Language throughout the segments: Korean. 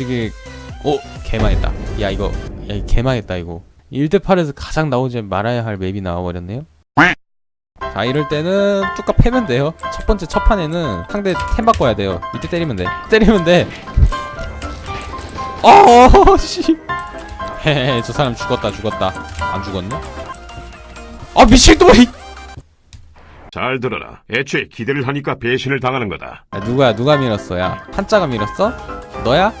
솔직히 오 개망했다. 야 이거 야이 개망했다 이거. 1대8에서 가장 나오지 말아야 할 맵이 나와버렸네요. 자 이럴 때는 뚜까 패면 돼요. 첫 번째 첫 판에는 상대 템 바꿔야 돼요. 이때 때리면 돼. 때리면 돼. 어 씨. 헤헤 저 사람 죽었다 죽었다. 안 죽었네? 아 미친놈이. 잘 들어라. 애초에 기대를 하니까 배신을 당하는 거다. 야, 누구야? 누가 밀었어? 야 한자가 밀었어? 너야?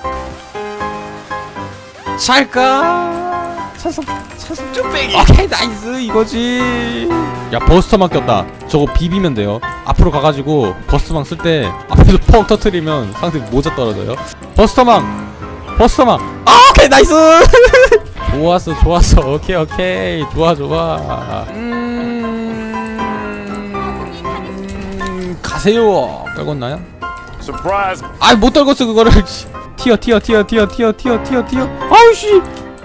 잘까? 찬성 찬성 쭈빼기. 오케이 나이스 이거지. 야 버스터만 꼈다. 저거 비비면 돼요. 앞으로 가가지고 버스터망 쓸 때 앞에서 펑 터트리면 상대 모자 떨어져요. 버스터망! 버스터망! 아 오케이 나이스! 좋았어 좋았어. 오케이 오케이. 좋아 좋아. 음 가세요. 떨궜나요? 서프라이즈. 아이 못 떨궜어 그거를 튀어 튀어 튀어 튀어 튀어 튀어 튀어 튀어. 아유씨!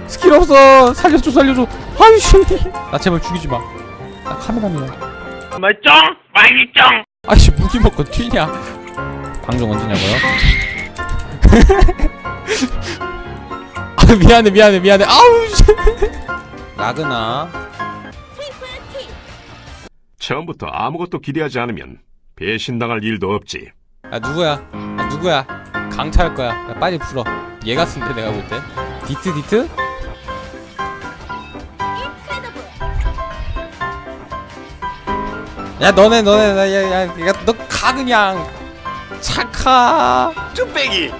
스킬 없어. 살려줘 살려줘. 아유씨. 나 제발 죽이지 마나 카메라맨이야 말짱 말짱 아이씨 무기 먹고 튀냐? 방송 언제냐고요? 아 미안해 미안해 미안해. 아우씨. 라그나. 처음부터 아무것도 기대하지 않으면 배신당할 일도 없지. 야 누구야? 아 누구야 강타할 거야. 야, 빨리 불어. 얘 같은데 내가 볼 때. 디트 디트? 야 너네 너네 야야야너가 그냥. 착하. 쭈빼기.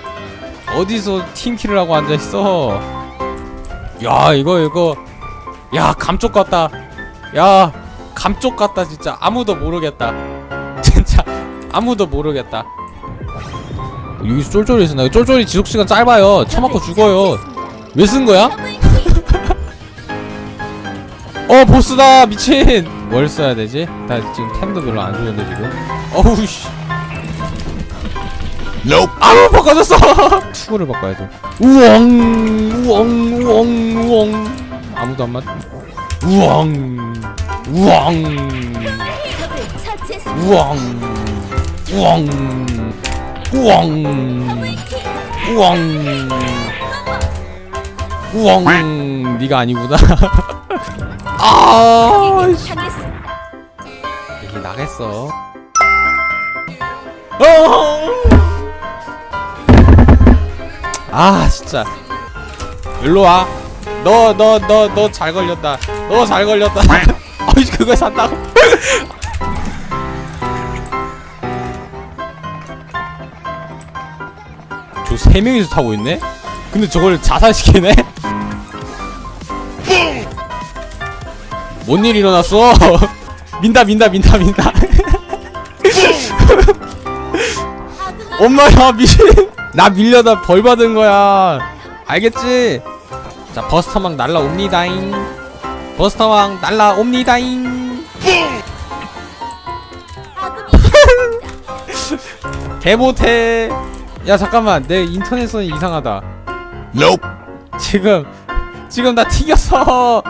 어디서 팀킬을 하고 앉아 있어? 야 이거 이거. 야 감쪽 같다. 야 감쪽 같다 진짜. 아무도 모르겠다. 진짜 아무도 모르겠다 여기서 쫄쫄이 쓰나 쫄쫄이 지속시간 짧아요. 처맞고 죽어요. 왜 쓴 거야? 어 보스다. 미친. 뭘 써야 되지? 나 지금 템도 별로 안 좋은데 지금. 어우 씨. 아우 바꿔줬어. 투구를 바꿔야죠. 우엉 우엉 우엉 우엉. 아무도 안 맞. 우엉 우엉. 우엉 우엉 우엉 우엉 우엉 네가 아니구나 아 씨. 여기 나겠어 어! 아 진짜 일로 와. 너 너 너 너 잘 걸렸다. 너 잘 걸렸다. 어이 그거 산다고? 저세 명이서 타고 있네? 근데 저걸 자살시키네? 뭔 일 일어났어? 민다 민다 민다 민다. 엄마야 미친. 나 밀려다 벌 받은 거야. 알겠지? 자 버스터망 날라옵니다잉. 버스터망 날라옵니다잉. 개못해. 야 잠깐만 내 인터넷은 이상하다. 지금 지금 나 튀겼어.